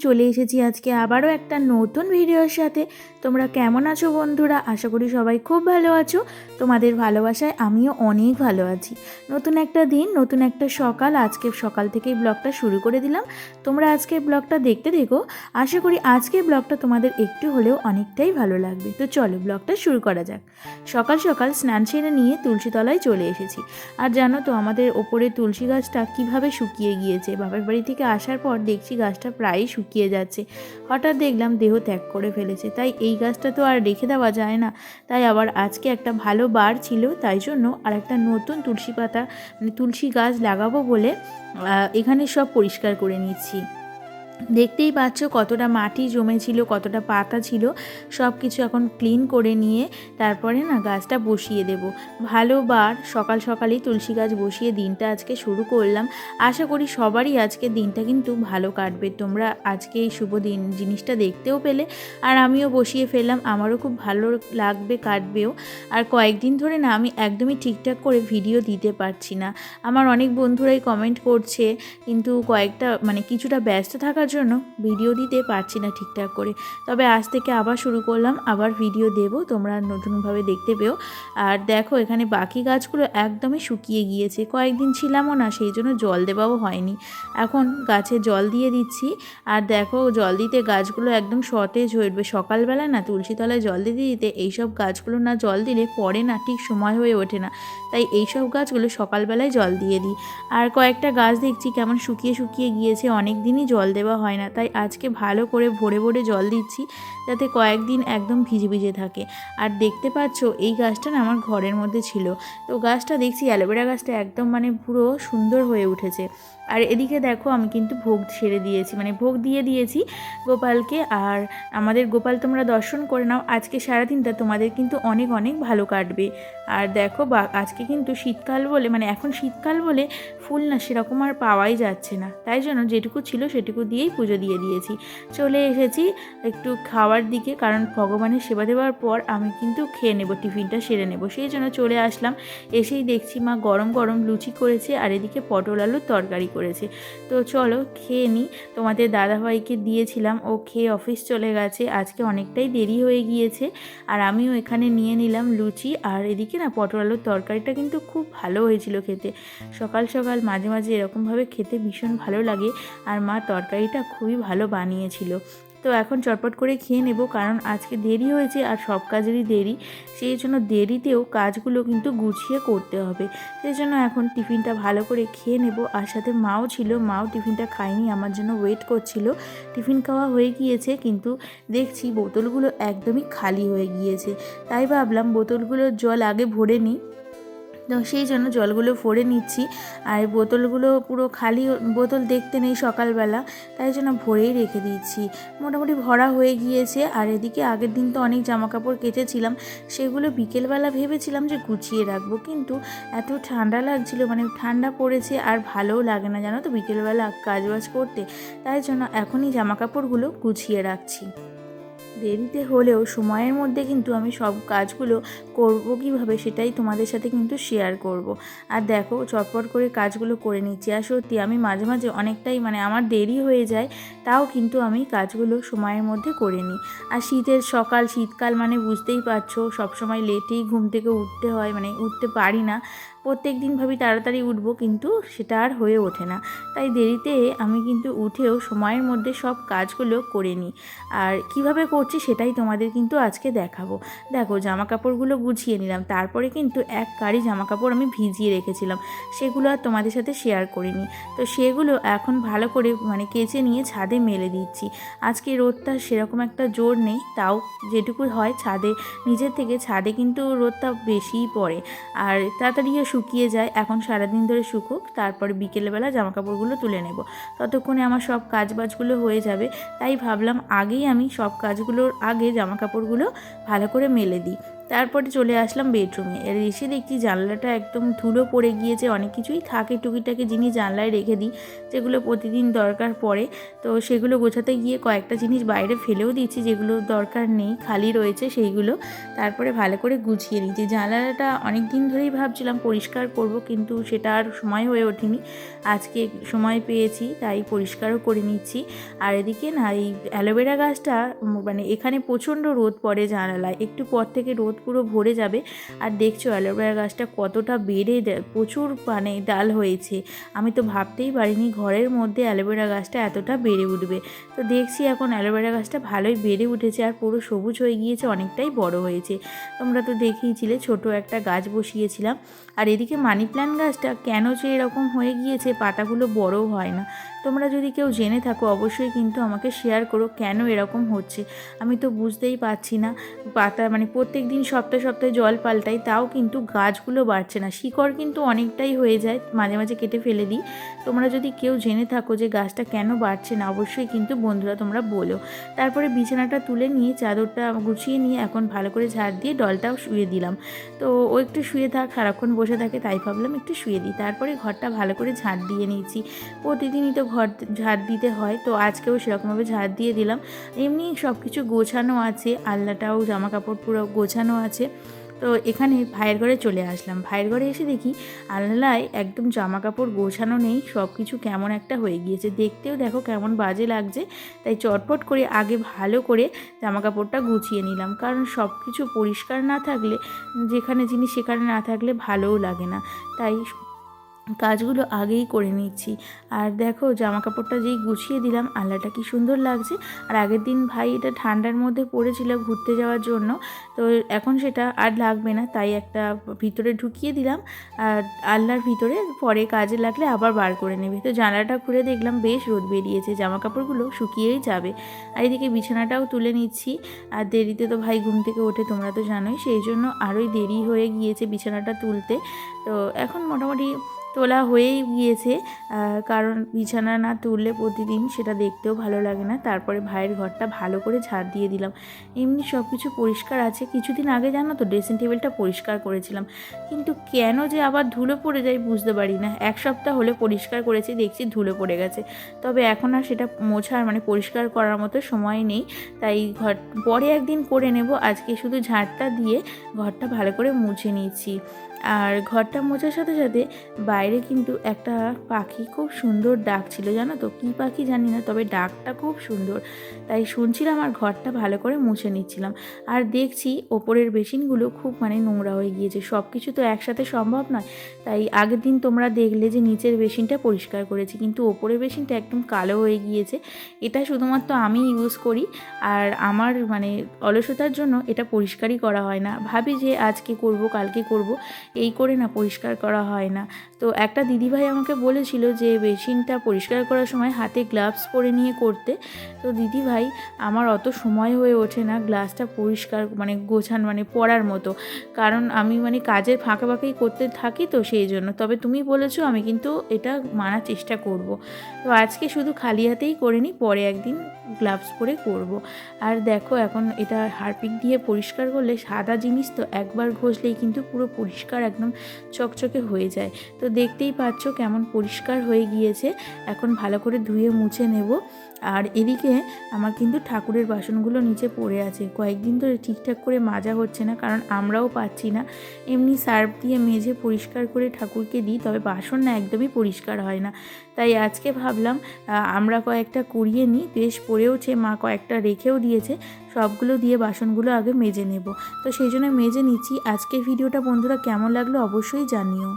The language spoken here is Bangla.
চলে এসেছি আজকে আবারও একটা নতুন ভিডিওর সাথে। তোমরা কেমন আছো বন্ধুরা? আশা করি সবাই খুব ভালো আছো। তোমাদের ভালোবাসায় আমিও অনেক ভালো আছি। নতুন একটা দিন, নতুন একটা সকাল, আজকে সকাল থেকেই ব্লগটা শুরু করে দিলাম। তোমরা আজকে ব্লগটা দেখতে দেখো আশা করি আজকের ব্লগটা তোমাদের একটু হলেও অনেকটাই ভালো লাগবে। তো চলো ব্লগটা শুরু করা যাক। সকাল সকাল স্নান সেরে নিয়ে তুলসী তলায় চলে এসেছি। আর জানো তো, আমাদের ওপরে তুলসী গাছটা কীভাবে শুকিয়ে গিয়েছে? বাবার বাড়ি থেকে আসার পর দেখছি গাছটা প্রায়ই শুকিয়ে যাচ্ছে। হঠাৎ দেখলাম দেহ ত্যাগ করে ফেলেছে। তাই এই গাছটা তো আর রেখে দেওয়া যায় না। তাই আবার আজকে একটা ভালো বার ছিল, তাই জন্য আর একটা নতুন তুলসী পাতা মানে তুলসী গাছ লাগাবো বলে এখানে সব পরিষ্কার করে নিচ্ছি। দেখতেই পাচ্ছ কতটা মাটি জমেছিল, কতটা পাতা ছিল। সব কিছু এখন ক্লিন করে নিয়ে তারপরে না গাছটা বসিয়ে দেব। ভালো বার, সকাল সকালেই তুলসী গাছ বসিয়ে দিনটা আজকে শুরু করলাম। আশা করি সবারই আজকে দিনটা কিন্তু ভালো কাটবে। তোমরা আজকে এই শুভ দিন জিনিসটা দেখতেও পেলে। আর আমিও বসিয়ে ফেললাম, আমারও খুব ভালো লাগবে কাটবেও। আর কয়েকদিন ধরে না আমি একদমই ঠিকঠাক করে ভিডিও দিতে পারছি না। আমার অনেক বন্ধুরাই কমেন্ট করছে, কিন্তু কয়েকটা মানে কিছুটা ব্যস্ত থাকার জন্য ভিডিও দিতে পারছি না ঠিকঠাক করে। তবে আজ থেকে আবার শুরু করলাম, আবার ভিডিও দেব, তোমরা নতুনভাবে দেখতে পেও। আর দেখো, এখানে বাকি গাছগুলো একদমই শুকিয়ে গিয়েছে। কয়েকদিন ছিলামও না, সেই জন্য জল দেওয়াও হয়নি। এখন গাছে জল দিয়ে দিচ্ছি। আর দেখো, জল দিতে গাছগুলো একদম সতেজ হয়ে উঠবে। সকালবেলা না তুলসী তলায় জল দিতে দিতে এইসব গাছগুলো না জল দিলে পরে না ঠিক সময় হয়ে ওঠে না। তাই এইসব গাছগুলো সকালবেলায় জল দিয়ে দিই। আর কয়েকটা গাছ দেখছি কেমন শুকিয়ে শুকিয়ে গিয়েছে, অনেক দিনই জল দেওয়া হয় না। তাই আজকে ভালো করে ভরে ভরে জল দিচ্ছি যাতে কয়েকদিন একদম ভিজে ভিজে থাকে। আর দেখতে পাচ্ছ, এই গাছটা না আমার ঘরের মধ্যে ছিল। তো গাছটা দেখছি অ্যালোভেরা গাছটা একদম মানে পুরো সুন্দর হয়ে উঠেছে। আর এদিকে দেখো আমি কিন্তু ভোগ সেরে দিয়েছি মানে ভোগ দিয়ে দিয়েছি গোপালকে। আর আমাদের গোপাল তোমরা দর্শন করে নাও, আজকে সারাদিনটা তোমাদের কিন্তু অনেক অনেক ভালো কাটবে। আর দেখো বা, আজকে কিন্তু শীতকাল বলে মানে এখন শীতকাল বলে ফুল না সেরকম আর পাওয়াই যাচ্ছে না। তাই জন্য যেটুকু ছিল সেটুকু দিয়েই পুজো দিয়ে দিয়েছি। চলে এসেছি একটু খাওয়ার দিকে, কারণ ভগবানের সেবা দেওয়ার পর আমি কিন্তু খেয়ে নেব, টিফিনটা সেরে নেব। সেই জন্য চলে আসলাম, এসেই দেখছি মা গরম গরম লুচি করেছে, আর এদিকে পটল আলুর তরকারি। করেছে। তো চলো খেয়ে নিই তোমাদের দাদাভাইকে দিয়েছিলাম। ও খেয়ে অফিস চলে গেছে। আজকে অনেকটাই দেরি হয়ে গিয়েছে। আর আমিও এখানে নিয়ে নিলাম লুচি। আর এদিকে না পটল আলুর তরকারিটা কিন্তু খুব ভালো হয়েছিল খেতে। সকাল সকাল মাঝে মাঝে এরকমভাবে খেতে ভীষণ ভালো লাগে। আর মা তরকারিটা খুবই ভালো বানিয়েছিল। তো এখন চটপট করে খেয়ে নেব, কারণ আজকে দেরি হয়েছে আর সব কাজেরই দেরি। সেই জন্য দেরিতেও কাজগুলো কিন্তু গুছিয়ে করতে হবে। সেই জন্য এখন টিফিনটা ভালো করে খেয়ে নেব। আর সাথে মাও ছিল, মাও টিফিনটা খায়নি, আমার জন্য ওয়েট করছিল। টিফিন খাওয়া হয়ে গিয়েছে, কিন্তু দেখছি বোতলগুলো একদমই খালি হয়ে গিয়েছে। তাই ভাবলাম বোতলগুলোর জল আগে ভরে নিই। তো সেই জন্য জলগুলো ভরে নিচ্ছি। আর বোতলগুলো পুরো খালি বোতল দেখতে নেই সকালবেলা, তাই জন্য ভরেই রেখে দিচ্ছি। মোটামুটি ভরা হয়ে গিয়েছে, আর এদিকে আগের দিন তো অনেক জামা কাপড় কেচেছিলাম, সেগুলো বিকেলবেলা ভেবেছিলাম যে গুছিয়ে রাখব, কিন্তু এত ঠান্ডা লাগছিল মানে ঠান্ডা পড়েছে আর ভালোও লাগে না জানো তো বিকেলবেলা কাজবাজ করতে, তাই জন্য এখনই জামা কাপড়গুলো গুছিয়ে রাখছি। দেরিতে হলেও সময়ের মধ্যে কিন্তু আমি সব কাজগুলো করব কীভাবে সেটাই তোমাদের সাথে কিন্তু শেয়ার করব। আর দেখো, চটপট করে কাজগুলো করে নিচ্ছি। আর সত্যি আমি মাঝে মাঝে অনেকটাই মানে আমার দেরি হয়ে যায়, তাও কিন্তু আমি কাজগুলো সময়ের মধ্যে করে নিই। আর শীতের সকাল, শীতকাল মানে বুঝতেই পারছ, সবসময় লেটেই ঘুম থেকে উঠতে হয় মানে উঠতে পারি না। প্রত্যেক দিন ভাবি তাড়াতাড়ি উঠবো, কিন্তু সেটা আর হয়ে ওঠে না। তাই দেরিতে আমি কিন্তু উঠেও সময়ের মধ্যে সব কাজগুলো করে নিই। আর কীভাবে করছি সেটাই তোমাদের কিন্তু আজকে দেখাবো। দেখো জামা কাপড়গুলো গুছিয়ে নিলাম। তারপরে কিন্তু এক কারি জামা কাপড় আমি ভিজিয়ে রেখেছিলাম। সেগুলো আর তোমাদের সাথে শেয়ার করিনি। তো সেগুলো এখন ভালো করে মানে কেচে নিয়ে ছাদে মেলে দিচ্ছি। আজকে রোদটা সেরকম একটা জোর নেই। তাও যেটুকু হয় ছাদে। নিজের থেকে ছাদে কিন্তু রোদটা বেশিই পড়ে। আর তাড়াতাড়িও শুকিয়ে যায়, এখন সারাদিন ধরে শুকুক, তারপরে বিকেলবেলা জামা কাপড়গুলো তুলে নেব। ততক্ষণে আমার সব কাজ বাজগুলো হয়ে যাবে, তাই ভাবলাম আগেই আমি সব কাজগুলোর আগে জামা কাপড়গুলো ভালো করে মেলে দিই। তারপরে চলে আসলাম বেডরুমে। এর এসে দেখছি জানলাটা একদম ধুলো পড়ে গিয়েছে, অনেক কিছুই থাকে, টুকিটাকি জিনিস জানলায় রেখে দিই, যেগুলো প্রতিদিন দরকার পড়ে। তো সেগুলো গোছাতে গিয়ে কয়েকটা জিনিস বাইরে ফেলেও দিচ্ছি, যেগুলো দরকার নেই, খালি রয়েছে সেইগুলো। তারপরে ভালো করে গুছিয়ে নিচ্ছি জানলাটা অনেক দিন ধরেই ভাবছিলাম পরিষ্কার করব, কিন্তু সেটা আর সময় হয়ে ওঠেনি। আজকে সময় পেয়েছি, তাই পরিষ্কারও করে নিচ্ছি। আর এদিকে না, এই অ্যালোভেরা গাছটা মানে এখানে প্রচণ্ড রোদ পড়ে জানালায়। একটু পর থেকে রোদ পুরো ভরে যাবে। আর দেখছ অ্যালোভেরা গাছটা কতটা বেড়ে প্রচুর মানে ডাল হয়েছে। আমি তো ভাবতেই পারিনি ঘরের মধ্যে অ্যালোভেরা গাছটা এতটা বেড়ে উঠবে। তো দেখছি এখন অ্যালোভেরা গাছটা ভালোই বেড়ে উঠেছে আর পুরো সবুজ হয়ে গিয়েছে, অনেকটাই বড় হয়েছে। তোমরা তো দেখেইছিলে ছোট একটা গাছ বসিয়েছিলাম। আর এদিকে মানি প্ল্যান্ট গাছটা কেন যে এরকম হয়ে গিয়েছে পাতাগুলো বড় হয় না। তোমরা যদি কেউ জেনে থাকো অবশ্যই কিন্তু আমাকে শেয়ার করো কেন এরকম হচ্ছে। আমি তো বুঝতেই পারছি না পাতা মানে প্রত্যেক দিন সপ্তাহে সপ্তাহে জল পাল্টাই, তাও কিন্তু গাছগুলো বাড়ছে না। শিকড় কিন্তু অনেকটাই হয়ে যায়, মাঝে মাঝে কেটে ফেলে দিই। তোমরা যদি কেউ জেনে থাকো যে গাছটা কেন বাড়ছে না, অবশ্যই কিন্তু বন্ধুরা তোমরা বলো। তারপরে বিছানাটা তুলে নিয়ে, চাদরটা গুছিয়ে নিয়ে এখন ভালো করে ঝাড় দিয়ে ডলটাও শুয়ে দিলাম। তো ও একটু শুয়ে থাক, সারাক্ষণ বসে থাকে, তাই ভাবলাম একটু শুয়ে দিই। তারপরে ঘরটা ভালো করে ঝাড় দিয়ে নিয়েছি। প্রতিদিনই তো ঘর ঝাড় দিতে হয়, তো আজকেও সেরকমভাবে ঝাড় দিয়ে দিলাম। এমনি সব কিছু গোছানো আছে, আলনাটাও জামা কাপড় পুরো গোছানো আছে। তো এখানে ভাইয়ের ঘরে চলে আসলাম। ভাইয়ের ঘরে এসে দেখি আলনায় একদম জামা কাপড় গোছানো নেই সব কিছু কেমন একটা হয়ে গিয়েছে। দেখতেও দেখো কেমন বাজে লাগছে। তাই চটপট করে আগে ভালো করে জামা কাপড়টা গুছিয়ে নিলাম। কারণ সব কিছু পরিষ্কার না থাকলে, যেখানে জিনিস সেখানে না থাকলে ভালোও লাগে না। তাই কাজগুলো আগেই করে নিচ্ছি। আর দেখো জামা কাপড়টা যেই গুছিয়ে দিলাম আল্লাটা কি সুন্দর লাগছে। আর আগের দিন ভাই এটা ঠান্ডার মধ্যে পড়েছিল ঘুরতে যাওয়ার জন্য। তো এখন সেটা আর লাগবে না, তাই একটা ভিতরে ঢুকিয়ে দিলাম। আর আল্লাহর ভিতরে পরে কাজে লাগলে আবার বার করে নেবে। তো জানলাটা খুলে দেখলাম, বেশ রোদ বেরিয়েছে জামা কাপড়গুলো শুকিয়েই যাবে। আর এদিকে বিছানাটাও তুলে নিচ্ছি। আর দেরিতে তো ভাই ঘুম থেকে ওঠে, তোমরা তো জানোই। সেই জন্য আরোই দেরি হয়ে গিয়েছে বিছানাটা তুলতে। তো এখন মোটামুটি তোলা হয়েই গিয়েছে কারণ বিছানা না তুললে প্রতিদিন সেটা দেখতেও ভালো লাগে না। তারপরে ভাইয়ের ঘরটা ভালো করে ঝাড় দিয়ে দিলাম। এমনি সব কিছু পরিষ্কার আছে। কিছুদিন আগে জানো তো, ড্রেসিং টেবিলটা পরিষ্কার করেছিলাম। কিন্তু কেন যে আবার ধুলো পড়ে যায় বুঝতে পারি না। এক সপ্তাহ হলে পরিষ্কার করেছি, দেখছি ধুলো পড়ে গেছে। তবে এখন আর সেটা মোছার মানে পরিষ্কার করার মতো সময় নেই। তাই ঘর, পরে একদিন করে নেব। আজকে শুধু ঝাড়টা দিয়ে ঘরটা ভালো করে মুছে নিচ্ছি আর ঘরটা মোছার সাথে সাথে বাইরে কিন্তু একটা পাখি খুব সুন্দর ডাক ছিল, জানো তো? কী পাখি জানি না, তবে ডাকটা খুব সুন্দর। তাই শুনছিলাম আর ঘরটা ভালো করে মুছে নিচ্ছিলাম। আর দেখছি ওপরের বেসিনগুলো খুব মানে নোংরা হয়ে গিয়েছে। সব কিছু তো একসাথে সম্ভব নয়। তাই আগের দিন তোমরা দেখলে যে নিচের বেসিনটা পরিষ্কার করেছি, কিন্তু ওপরের বেসিনটা একদম কালো হয়ে গিয়েছে। এটা শুধুমাত্র আমি ইউজ করি আর আমার মানে অলসতার জন্য এটা পরিষ্কারই করা হয় না। ভাবি যে আজকে করব, কালকে করব। এই করে না পরিষ্কার করা হয় না। তো একটা দিদিভাই আমাকে বলেছিল যে বেসিনটা পরিষ্কার করার সময় হাতে গ্লাভস পরে নিয়ে করতে। তো দিদিভাই, আমার অত সময় হয়ে ওঠে না গ্লাসটা পরিষ্কার মানে গোছান মানে পড়ার মতো। কারণ আমি মানে কাজের ফাঁকে ফাঁকেই করতে থাকি তো সেই জন্য। তবে তুমি বলেছ আমি কিন্তু এটা মানার চেষ্টা করব। তো আজকে শুধু খালি হাতেই করে নিই, পরে একদিন গ্লাভস পরে করব। আর দেখো এখন এটা হারপিক দিয়ে পরিষ্কার করলে সাদা জিনিস তো একবার ঘষলেই কিন্তু পুরো পরিষ্কার একদম চকচকে হয়ে যায়। তো দেখতেই পাচ্ছ কেমন পরিষ্কার হয়ে গিয়েছে। এখন ভালো করে ধুয়ে মুছে নেব। আর এদিকে আমার কিন্তু ঠাকুরের বাসনগুলো নিচে পড়ে আছে। কয়েকদিন ধরে ঠিকঠাক করে মাজা হচ্ছে না, কারণ আমরাও পাচ্ছি না। এমনি সার্ফ দিয়ে মেজে পরিষ্কার করে ঠাকুরকে দিই, তবে বাসন না একদমই পরিষ্কার হয় না। তাই আজকে ভাবলাম আমরা কয়েকটা কুড়িয়ে নিই, বেশ পড়েওছে, মা কয়েকটা রেখেও দিয়েছে, সবগুলো দিয়ে বাসনগুলো আগে মেজে নেব। তো সেই জন্য মেজে নিচ্ছি। আজকের ভিডিওটা বন্ধুরা কেমন লাগল অবশ্যই জানিও।